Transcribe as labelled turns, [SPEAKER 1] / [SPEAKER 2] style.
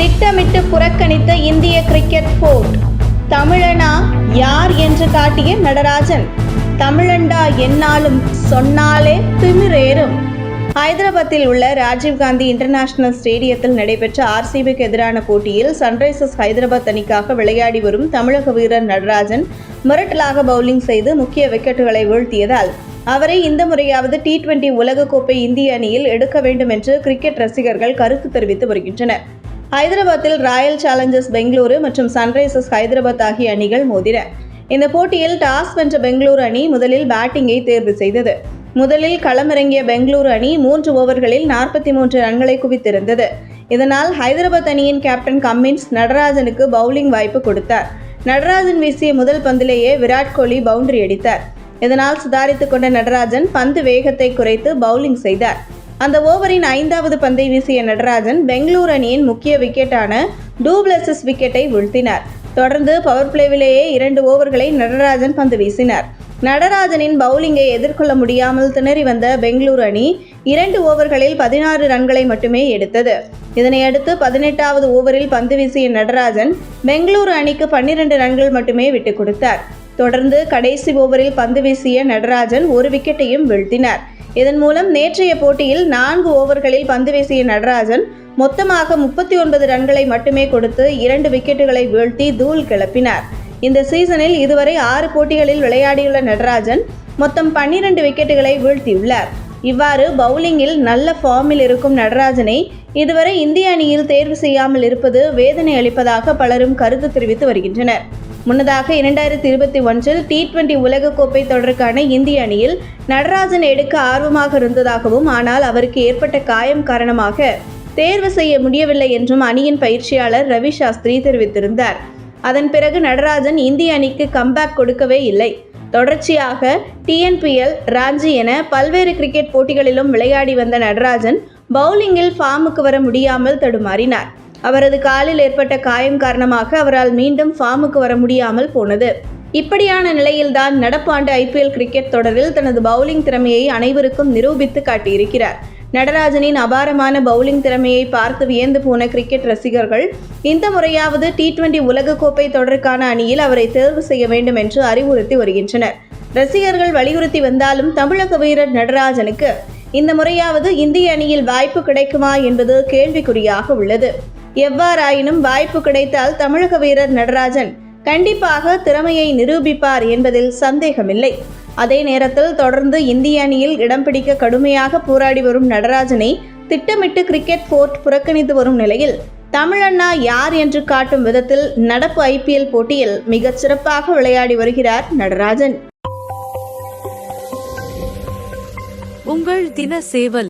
[SPEAKER 1] திட்டமிட்டு புறக்கணித்த இந்திய கிரிக்கெட் போர்ட் தமிழனா யார் என்று காட்டிய நடராஜன். தமிழண்டா என்னாலும் சொன்னாலே திமிரேறும். ஹைதராபாத்தில் உள்ள ராஜீவ்காந்தி இன்டர்நேஷனல் ஸ்டேடியத்தில் நடைபெற்ற ஆர்சிபிக்கு எதிரான போட்டியில் சன்ரைசர்ஸ் ஹைதராபாத் அணிக்காக விளையாடி வரும் தமிழக வீரர் நடராஜன் மிரட்டலாக பவுலிங் செய்து முக்கிய விக்கெட்டுகளை வீழ்த்தியதால் அவரை இந்த முறையாவது டி டுவெண்டி உலகக்கோப்பை இந்திய அணியில் எடுக்க வேண்டும் என்று கிரிக்கெட் ரசிகர்கள் கருத்து தெரிவித்து வருகின்றனர். ஹைதராபாத்தில் ராயல் சேலஞ்சர்ஸ் பெங்களூரு மற்றும் சன்ரைசர்ஸ் ஹைதராபாத் ஆகிய அணிகள் மோதின. இந்த போட்டியில் டாஸ் வென்ற பெங்களூரு அணி முதலில் பேட்டிங்கை தேர்வு செய்தது. முதலில் களமிறங்கிய பெங்களூரு அணி மூன்று ஓவர்களில் நாற்பத்தி மூன்று ரன்களை குவித்திருந்தது. இதனால் ஹைதராபாத் அணியின் கேப்டன் கம்மின்ஸ் நடராஜனுக்கு பவுலிங் வாய்ப்பு கொடுத்தார். நடராஜன் வீசிய முதல் பந்திலேயே விராட் கோலி பவுண்டரி அடித்தார். இதனால் சுதாரித்துக் கொண்ட நடராஜன் பந்து வேகத்தை குறைத்து பவுலிங் செய்தார். அந்த ஓவரின் ஐந்தாவது பந்தை வீசிய நடராஜன் பெங்களூர் அணியின் முக்கிய விக்கெட்டான டூப்ளசஸ் விக்கெட்டை வீழ்த்தினார். தொடர்ந்து பவர் பிளேவிலேயே இரண்டு ஓவர்களை நடராஜன் பந்து வீசினார். நடராஜனின் பவுலிங்கை எதிர்கொள்ள முடியாமல் திணறி வந்த பெங்களூரு அணி இரண்டு ஓவர்களில் பதினாறு ரன்களை மட்டுமே எடுத்தது. இதனையடுத்து பதினெட்டாவது ஓவரில் பந்து வீசிய நடராஜன் பெங்களூரு அணிக்கு பன்னிரண்டு ரன்கள் மட்டுமே விட்டுக் கொடுத்தார். தொடர்ந்து கடைசி ஓவரில் பந்து வீசிய நடராஜன் ஒரு விக்கெட்டையும் வீழ்த்தினார். இதன் மூலம் நேற்றைய போட்டியில் நான்கு ஓவர்களில் பந்து வீசிய நடராஜன் மொத்தமாக முப்பத்தி ஒன்பது ரன்களை மட்டுமே கொடுத்து இரண்டு விக்கெட்டுகளை வீழ்த்தி தூள் கிளப்பினார். இந்த சீசனில் இதுவரை ஆறு போட்டிகளில் விளையாடியுள்ள நடராஜன் மொத்தம் பன்னிரண்டு விக்கெட்டுகளை வீழ்த்தியுள்ளார். இவ்வாறு பவுலிங்கில் நல்ல ஃபார்மில் இருக்கும் நடராஜனை இதுவரை இந்திய அணியில் தேர்வு செய்யாமல் இருப்பது வேதனை அளிப்பதாக பலரும் கருத்து தெரிவித்து வருகின்றனர். முன்னதாக இரண்டாயிரத்தி இருபத்தி ஒன்றில் டி டுவெண்டி உலகக்கோப்பை தொடருக்கான இந்திய அணியில் நடராஜன் எடுக்க ஆர்வமாக இருந்ததாகவும் ஆனால் அவருக்கு ஏற்பட்ட காயம் காரணமாக தேர்வு செய்ய முடியவில்லை என்றும் அணியின் பயிற்சியாளர் ரவி சாஸ்திரி தெரிவித்திருந்தார். அதன் பிறகு நடராஜன் இந்திய அணிக்கு கம்பேக் கொடுக்கவே இல்லை. தொடர்ச்சியாக டிஎன்பிஎல் ராஞ்சி என பல்வேறு கிரிக்கெட் போட்டிகளிலும் விளையாடி வந்த நடராஜன் பவுலிங்கில் ஃபார்முக்கு வர முடியாமல் தடுமாறினார். அவரது காலில் ஏற்பட்ட காயம் காரணமாக அவரால் மீண்டும் ஃபார்முக்கு வர முடியாமல் போனது. இப்படியான நிலையில்தான் நடப்பாண்டு ஐபிஎல் கிரிக்கெட் தொடரில் தனது பவுலிங் திறமையை அனைவருக்கும் நிரூபித்து காட்டியிருக்கிறார். நடராஜனின் அபாரமான பவுலிங் திறமையை பார்த்து வியந்து போன கிரிக்கெட் ரசிகர்கள் இந்த முறையாவது டி டுவெண்டி உலகக்கோப்பை தொடருக்கான அணியில் அவரை தேர்வு செய்ய வேண்டும் என்று அறிவுறுத்தி வருகின்றனர். ரசிகர்கள் வலியுறுத்தி வந்தாலும் தமிழக வீரர் நடராஜனுக்கு இந்த முறையாவது இந்திய அணியில் வாய்ப்பு கிடைக்குமா என்பது கேள்விக்குறியாக உள்ளது. எவ்வாறாயினும் வாய்ப்பு கிடைத்தால் தமிழக வீரர் நடராஜன் கண்டிப்பாக திறமையை நிரூபிப்பார் என்பதில் சந்தேகமில்லை. அதே நேரத்தில் தொடர்ந்து இந்திய அணியில் இடம் பிடிக்க கடுமையாக போராடி வரும் நடராஜனை திட்டமிட்டு கிரிக்கெட் போர்ட் புறக்கணித்து வரும் நிலையில் தமிழண்ணா யார் என்று காட்டும் விதத்தில் நடப்பு ஐபிஎல் போட்டியில் மிகச் சிறப்பாக விளையாடி வருகிறார் நடராஜன்.
[SPEAKER 2] உங்கள் தின சேவல்